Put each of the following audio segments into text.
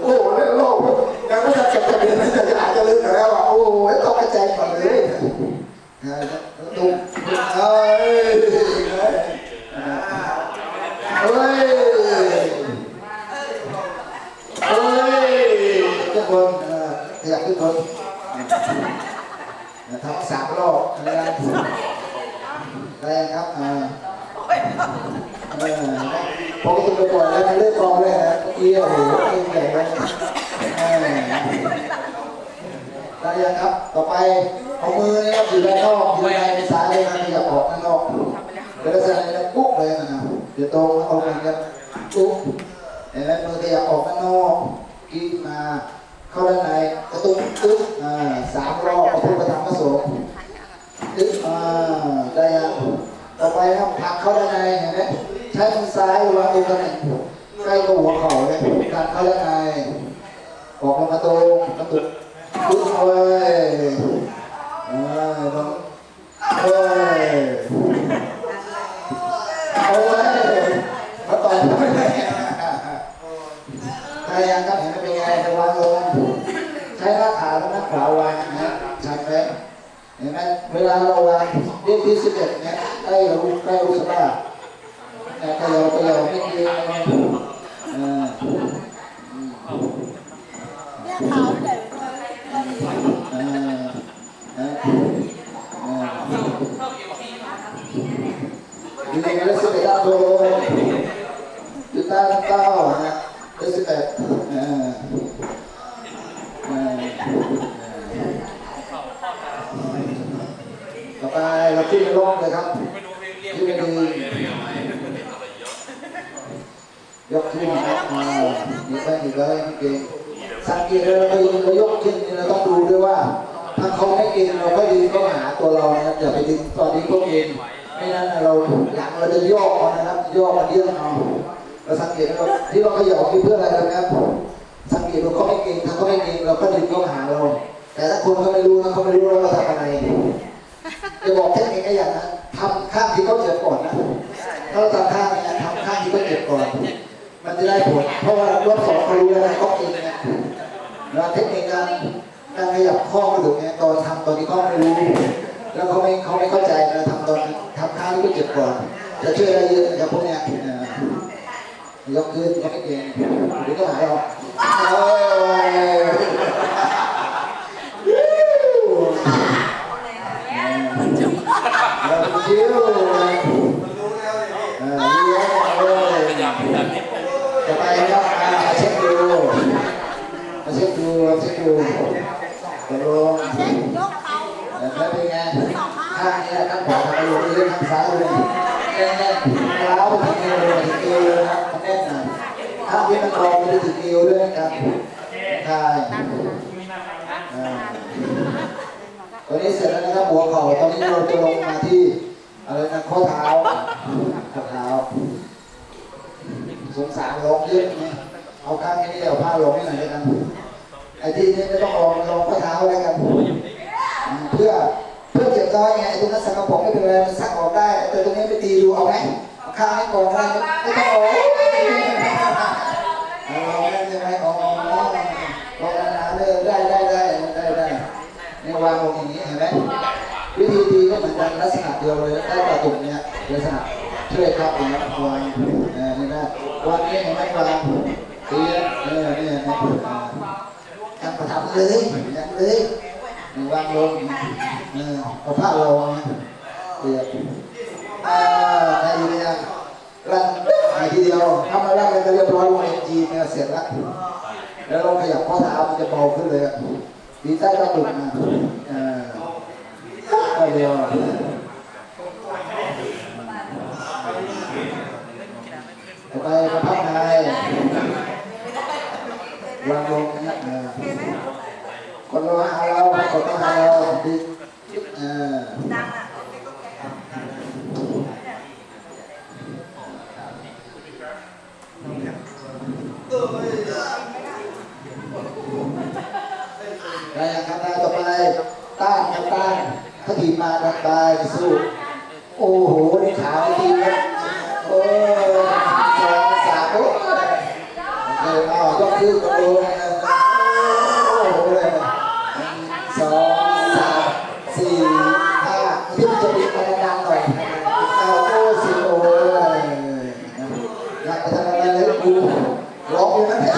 โอ้โหเล่นโลกยังไม่ทันจบจะเรียนะจะอาจจะลืมไปแล้วอะโอ้โหตกกระจายก่อนเลยนะตุ้มเอ้ยเฮ้ยเฮ้ยทุกคนเอ่อขยับทุกคนทำสามรอบแรงแรงครับอ่าเออปกติไปปล่อยแล้วมันเลิกองเลยนะเมื่อ กี้โอ้โหเองใหญ่เลยได้ยังครับ ต่อไปเอามือนะครับอยู่ด้านนอกอยู่ในในสายเลยนะอย่าออกด้านนอกเดี๋ยวจะใส่ในปุ๊บเลยนะเดี๋ยวตรงเอามือกันปุ๊บเห็นไหมมือขยับออกด้านนอกกินมาเข้าด้านในกระตุ้นตึ๊บอ่าสามรอบพระพุทธธรรมพระสงฆ์ตึ๊บอ่าได้ยังต่อไปครับผักเข้าด้านในเห็นไหมใช้มือซ้ายวางตรงตำแหน่ง ใกล้กับหัวเข่าเลยผลักเข้าด้านในออกลงมาตรงกระตุกปุ๊บเอาไว้เออลองเอ้ยเอาไว้มาต่อไม่ได้ใครยังครับเห็นไหมเป็นไงจะวางลงใช้หน้าขาและหน้าขาวางนะชันไหมเห็นไหมเวลาเราวางเลขที่สิบเอ็ดเนี่ยใกล้กับลูกใกล้ลูกสะบ้าเนี่ยเขย่าเขย่าไม่ดีเลยเออ เนี่ยขาวเลย เออเออเอออยู่ใน เลขสิบเอ็ดตัวอยู่ใต้เต้านะเลขสิบเอ็ดต่อไปเราขึ้นไปร้องเลยครับขึ้นไปดียกขึ้นนะครับอ่าดีไปดีเลยเก่งสังเกตเลยเราเรายกขึ้นเราต้องดูด้วยว่า ถ้าเขาไม่กินเราก็ดึงเข้าหาตัวเรานะอย่าไปดึงตอนนี้เขากิน ไม่นั้นเราหลังเราจะย่อเอานะครับย่อมาเยื่องเอาเราสังเกตเราที่เราขยับคือเพื่ออะไรนะครับ สังเกตว่าเขาไม่เกินถ้าเขาไม่เกินเราก็ดึงเข้าหาเรา แต่ถ้าคนเขาไม่รู้นะเขาไม่รู้เราทำอะไรจะบอกเทคนิคไอ้อย่างนั้นทำข้างที่เขาเจ็บก่อนนะถ้าเราทำข้างเนี่ยทำข้างที่เขาเจ็บก่อน มันจะได้ผลเพราะว่ารอบสองเขารู้แล้วนะเขากินเนี่ยแล้วเทคนิคการการขยับข้อกระดูกเนี่ยตอนทำตอนที่เขาไม่รู้ แล้วเขาไม่เขาไม่เข้าใจนะทำตอนทำข้างที่เจ็บก่อนจะช่วยได้เยอะนะครับพวกเนี้ยยกขึ้นยกเก่งหรือก็หายออกเอ้ย เราคิ้วเออเลี้ยงเลยจะไปครับอ่าเช็คดูมาเช็คดูมาเช็คดูตกลง เช็คยกเขา แล้วเป็นไงข้างนี้ข้างขวาทำไปอยู่ที่ข้างซ้ายเลยแน่นแน่นเท้าไปถึงเอวเลยถึงเอ วเลยนะมันแน่นหน่อยข้างที่มันรองไปถึงเอวด้วยนะครับใช่ตอนนี้เสร็จแล้วนะครับหัวเข่าตอนนี้เราจะลงมาที่อะไรนะข้อเท้าข้อเท้าสงสารลงเยอะไงเอาข้างนี้เอาผ้าลงให้หน่อยกันไอ้ที่นี้ไม่ต้องลองลองข้อเท้าแล้วกันเพื่อเพื่อเก็บน้อยไงตรงนั้นสักกระปองไม่เป็นไรมันซักออกได้ แต่ตรงนี้ไปตีดูเอาไหม เอาข้างให้ก่อนได้ไม่ต้องเอาเอาลองได้ใช่ไหมอ๋อลองนานๆเลยได้ได้ได้ได้ได้ในวางลงอย่างนี้เห็นไหมวิธีตีก็เหมือนกันลักษณะเดียวเลยได้ประตุ่มเนี้ยลักษณะช่วยครับอย่างนี้วางเออนี่นะวางนี้เห็นไหมวางตีเออเนี่ยนะการประทับเลยอย่างเลยนี่วางลงเออเอาผ้าลงนะเตีย อ่าได้ยินยังรันไอ้ทีเดียวทำมาแล้วก็เรียบร้อยลงเอ็นจีเนี่ยเสร็จแล้วแล้วเราขยับข้อเท้ามันจะเบาขึ้นเลยอะดีใจก็ดุนะเออก็เดียวไปประทับไทยวางลงนะคนเราหาเราคนเราหาเราดีเออะ ได้ยังครับได้ต่อไปต้านครับต้ ดีมาครับไปสู้ โอ้โหนี่ขาไม่ดีครับโอ้สองสามโอ้โอเอายกคือกระโดดนะโอ้โหเลยสองสามสี่ห้าที่มันจะมีมาดังๆหน่อยเอาโอ้สิโอ้ยอยากไปทำอะไรเลยกูร้องอยู่นั่นแหละ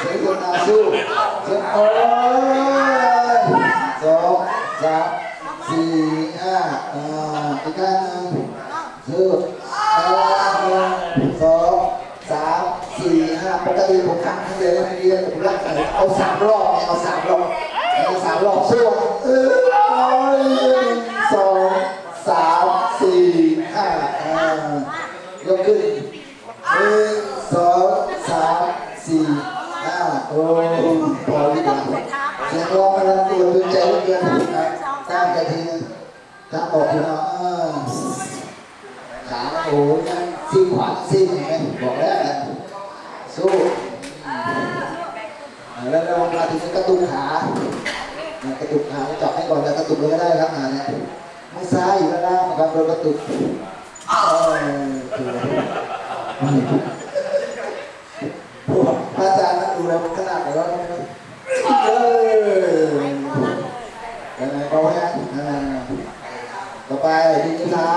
เสียงคนอาสู้เสียงโอ้ยสองสามสี่ห้าอ่าอีกครั้งหนึ่ง คือหนึ่งสอง สามสี่ห้าปกติผมทำทั้งเดือนทั้งเดือนผมรักษาเอาสามรอบเนี่ยเอาสามรอบเอาสามรอบส่วนเออเอาหนึ่งสองสามสี่ห้ายกขึ้นหนึ่งสองสามสี่ห้าโอ้พอดีกว่าเสียงร้องมันตัวตึงใจเหลือเกินนะตั้งใจทีนึงตั้งออกทีละขาโอ้ย ซีขวาซีเห็นไหมบอกแล้วนะสู้อ่าแล้วเรามาถึงกระตุกขากระตุกขาจับให้ก่อนแล้วกระตุกเลยก็ได้ครับอ่าเนี่ยมือซ้ายอยู่ด้านล่างนะครับโดนกระตุกเออถูกพวกพระอาจารย์นั่งดูแล้วขนาดไหนวะเออยังไงเอาไว้นะอ่าต่อไปดิ้นเท้า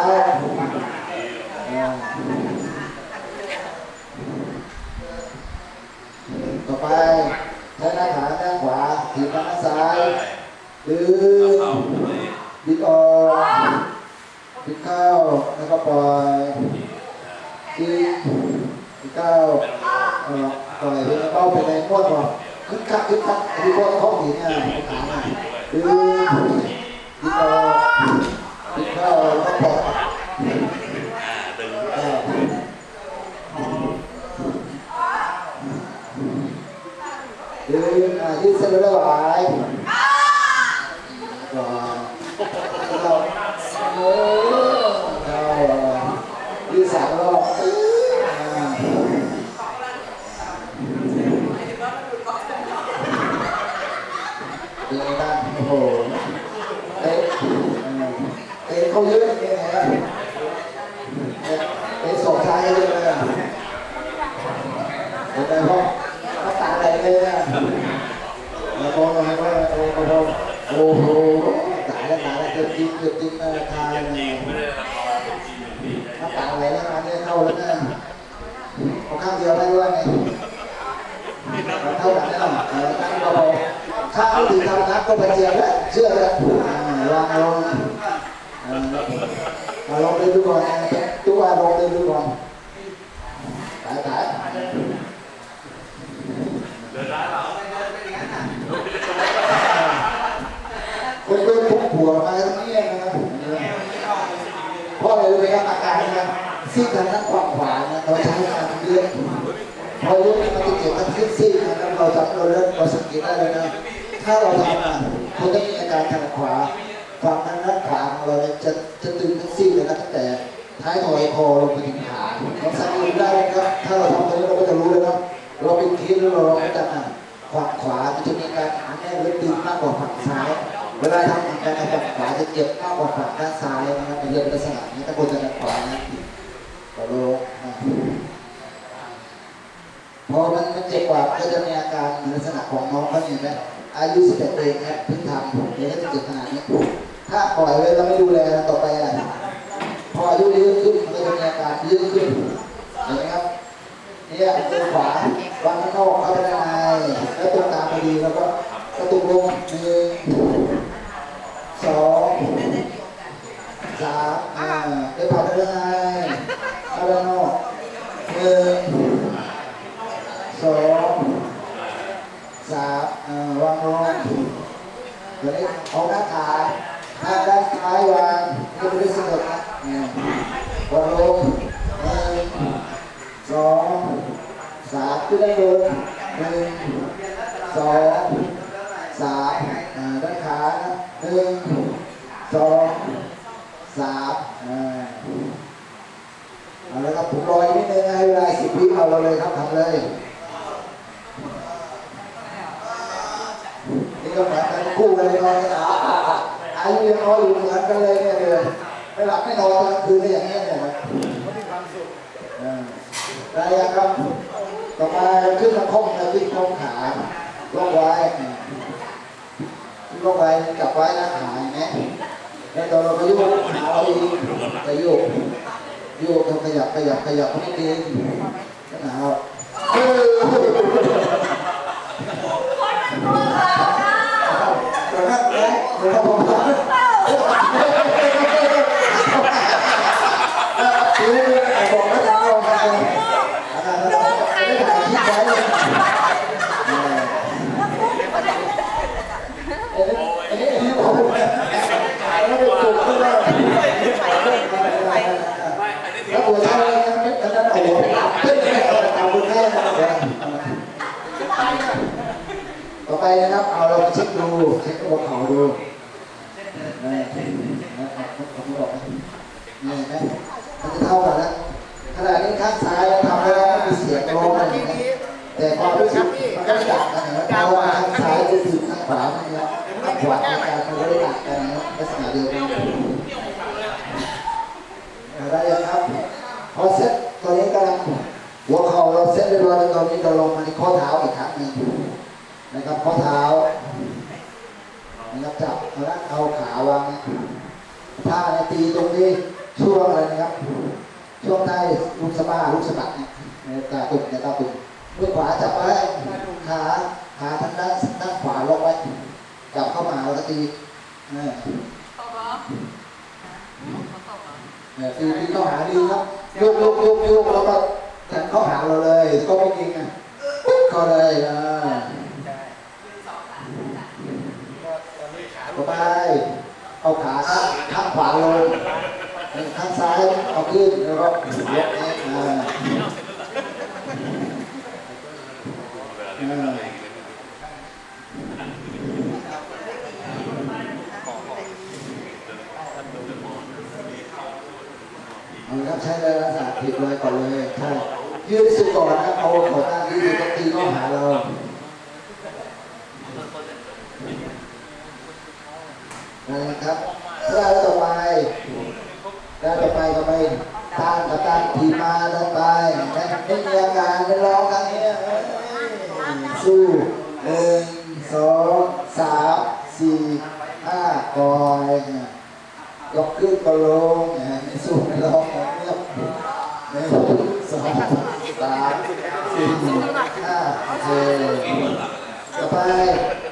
ต่อไปใช้หน้าขาหน้าขวาถีบหน้าซ้ายดึงบิดออกบิดเข้าแล้วก็ปล่อยดึงบิดเข้าปล่อยเป็นเป้าเป็นในม้วนก่อนขึ้นขับขึ้นขับที่ม้นข้อหินเนี่ยขาเนี่ยดึงบิดออกบิดเข้าแล้วก็ปล่อยเออ ยืนอ่ายืดเส้นเรื่อยๆก่อนเราเออเอายืดสามรอบอ่า เป็นไงบ้างโอ้โหเตะอ่าเตะเขาเยอะเป็นไงครับเตะเตะศอกซ้ายเยอะเลยอะเห็นไหมพ่อน้ำตาไหลเลยอะแล้วก็ให้ว่าโอ้โหโอ้โหตายแล้วตายแล้วเกือบจริงเกือบจริงนะทายน้ำตาไหลแล้วงานนี้เข้าแล้วนะเอาข้างเดียวได้ด้วยไงเท่ากันแน่นอนเออตั้งก็พอ ถ้าเอาถึงทำนัดก็ไปเจียบแล้วเชื่อเลยลองลอ่ามาลองเดินดูก่อนนะทุกวันลองเดินดูก่อนตายตายคนเป็นพวกผัวมาตรงนี้นะครับเพราะอะไรรู้ไหมครับอาการนะซีกทางด้านขวาขวานะเราใช้งานเยอะพอเยอะมันจะเจ็บทั้งซีกซี เราจะเราเริ่มเราสังเกตได้เลยนะ ถ้าเราทำอะคนที่มีอาการทางขวาฝั่งทางด้านขวาของเราเนี่ยจะจะตึงทั้งซีกเลยนะตั้งแต่ท้ายถอยคอลงไปถึงขาเราสังเกตได้นะครับ ถ้าเราทำตรงนี้เราก็จะรู้เลยนะเราเป็นเคสแล้วเราก็จะอะฝั่งขวาจะมีการหาแน่นและตึงมากกว่าฝั่งซ้าย เวลาทำงานฝั่งขวาจะเจ็บมากกว่าฝั่งด้านซ้ายนะครับในเรื่องลักษณะนี้ถ้าคนจะด้านขวานะขอลงนะพอมันมันเจ็บ กว่าก็จะมีอาการลักษณะของน้องเขาเห็นไหมอายุ11ปีเนี่ยเพิ่งทำเดี๋ยวก็จะเจ็บขนาดนี้ถ้าปล่อยไว้แล้วไม่ดูแลต่อไปอะพออายุเยอะขึ้นมันก็จะมีอาการเยอะขึ้นเห็นไหมครับเนี่ยมือขวาวางข้างนอกเข้าไปด้านในแล้วตรงตามพอดีแล้วก็กระตุกลงหนึ่งสองสามอ่าเดี๋ยวผ่านไปได้ไงเอาด้านนอกหนึ่งสองสามอ่าวางลงเดี๋ยวนี้เอาหน้าขาหน้าด้านซ้ายวางก็ไม่ได้สะดุดนะอ่าวางลงหนึ่งสองสามขึ้นได้บนหนึ่งสองสามอ่าด้านขานะหนึ่ง สองสามเอาละครับผมรออีกนิดนึงให้เวลาสิบวิเอาเลยครับทำเลย นี่ก็เหมือนกันคู่กันเลยนอนอาอายุยังน้อยอยู่เหมือนกันเลยเนี่ยเลยไม่หลับไม่นอนกลางคืนได้อย่างเงี้ยเนี่ยนะอ่าได้ยังครับต่อมาขึ้นมาคล่อมนะขึ้นคล่อมขาล็อกไว้ล็อกไว้กลับไว้นะขาเห็นไหม แล้วตอนเราก็โยกขาเราเองจะโยกโยกทำขยับขยับขยับนิดนึงขนาดเออเดี๋ยวนะเดี๋ยวนะผมเดี๋ยวบอกนะบอกนะไม่ได้ถ่ายคลิปไว้อันนี้อันนี้ผมถ่ายแล้วไปปลูกขึ้นมาแล้วหัวใจยังไม่ทันได้โอ้โหเพิ่งได้เอาคุณแม่ต่อไปนะครับ เอาเรา เช็คดูเช็คหัวเขาดูนี่นะผมบอกนี่ไหมมันจะเท่ากันนะขณะนี้ข้างซ้ายเราทำแล้วมีเสียงร้องอะไรอย่างเงี้ยแต่ความรู้สึกมันก็ไม่ต่างกันนะเพราะว่าข้างซ้ายจะถึงข้างขวาเนี่ยข้างขวาข้างซ้ายมันก็ไม่ต่างกันนะลักษณะเดียวกันได้ยังครับพอเซ็ตตอนนี้กำลังหัวเข่าเราเซ็ตเรียบร้อยแล้วตอนนี้เราลงมาที่ข้อเท้าอีกครั้งหนึ่งนะครับข้อเท้า แล้วเอาขาวางท่าในตีตรงนี้ช่วงอะไรนะครับ ช่วงใต้ลูกสะบ้าลูกสะบัดเนี่ยตาตุ่มเนี่ยตาตุ่มมือขวาจับไว้ขาขาทางด้านด้านขวาล็อกไว้จับเข้ามาแล้วก็ตีเออเออตีตีเข้าหาดีครับยกยกยกยกแล้วก็แทงเข้าหาเราเลยก็ไม่ยิงอะปึ๊บเข้าเลยอ่าต่อ ไป เอาขาข้างขวาลง ข้างซ้ายเอาขึ้นแล้วก็ยกเองอ่าอ่าเอาครับใช้เลยลักษณะผิดเลยก่อนเลย ใช่ ยืดสุดก่อนนะเอาขอตั้งที่สุดต้องตีเข้าหาเรา นะครับแล้วต่อไปแล้วต่อไปก็ไปต้านกับต้านทีมาแล้ไปนะไม่มีอาการไม่ร้องครั้งนี้เอ้ยสู้หนึ่งสองสามสี่ห้าปล่อยยกขึ้นก็ลงนะไม่สู้ไม่ร้องนเงียบหนึ่งสองสามสี่ห้าโอเคต่อไป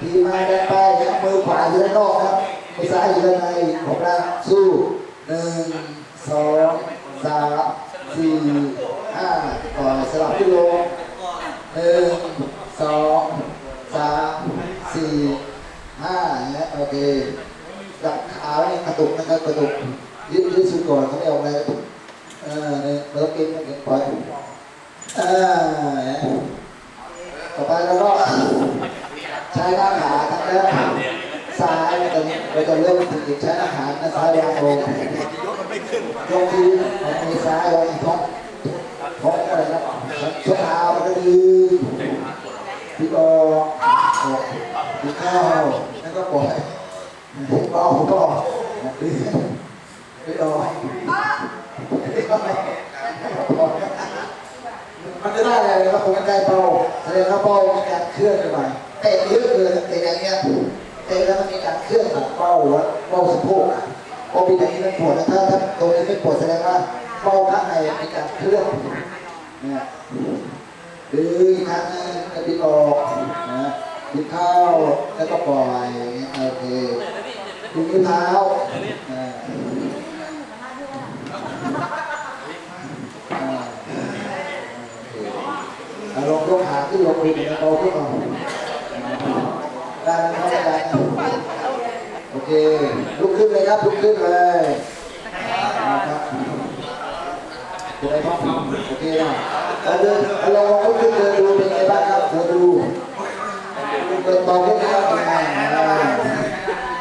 ทีมาได้ไปนมือขวาอยู่ด้านนอกครับ มือซ้ายอยู่ด้านในของเราสู้หนึ่งสองสามสี่ห้าต่อยสลับขึ้นลงหนึ่งสองสามสี่ห้าเงี้ยโอเคจับขาไว้กระตุกนะครับกระตุกยืดยืดสุดก่อนเขาไม่ออกเลยเออเนี่ยเราเก่งเก่งปล่อยเออต่อไปเราก็ใช้หน้าขาทั้งด้านซ้ายตอนนี้เรา จะเริ่มถึงใช้หน้าขาหน้าซ้ายวางลงยกทีเอามือซ้ายไว้ท้องท้องอะไรนะช่วงเท้ามันก็ดีพี่บออกพี่เข้าแล้วก็ปล่อยเบาเบาดีพี่ออกมันจะได้อะไรนะครับผมใกล้เป้าแสดงว่าเป้ามีการเคลื่อนไปเตะเยอะเลยเตะอย่างเงี้ยเตะแล้วมันมีการเคลื่อนของเป้าวัด เป้าสะโพกอะพอมีดีมันปวดนะถ้าถ้าตรงนี้ไม่ปวดแสดงว่าเป้าข้างในมีการเคลื่อนนี่ยดึงอีกครั้งนึงกระดิกออกนะดึงเข้าแล้วก็ปล่อยโอเคดึงนิ้วเท้าอ่อาโอเคอะลงยกขาขึ้นลงดึงโตขึ้นมาได้ไหมครับได้ไหมโอ เคลุกขึ้นเลยครับลุกขึ้นเลยนะครับเป็นไงบ้างโอเคนะเราเดินเราลองลุกขึ้นเดินดูเป็นไงบ้างครับเดินดูเดินต่อขึ้นนะครับเป็นไงอ่า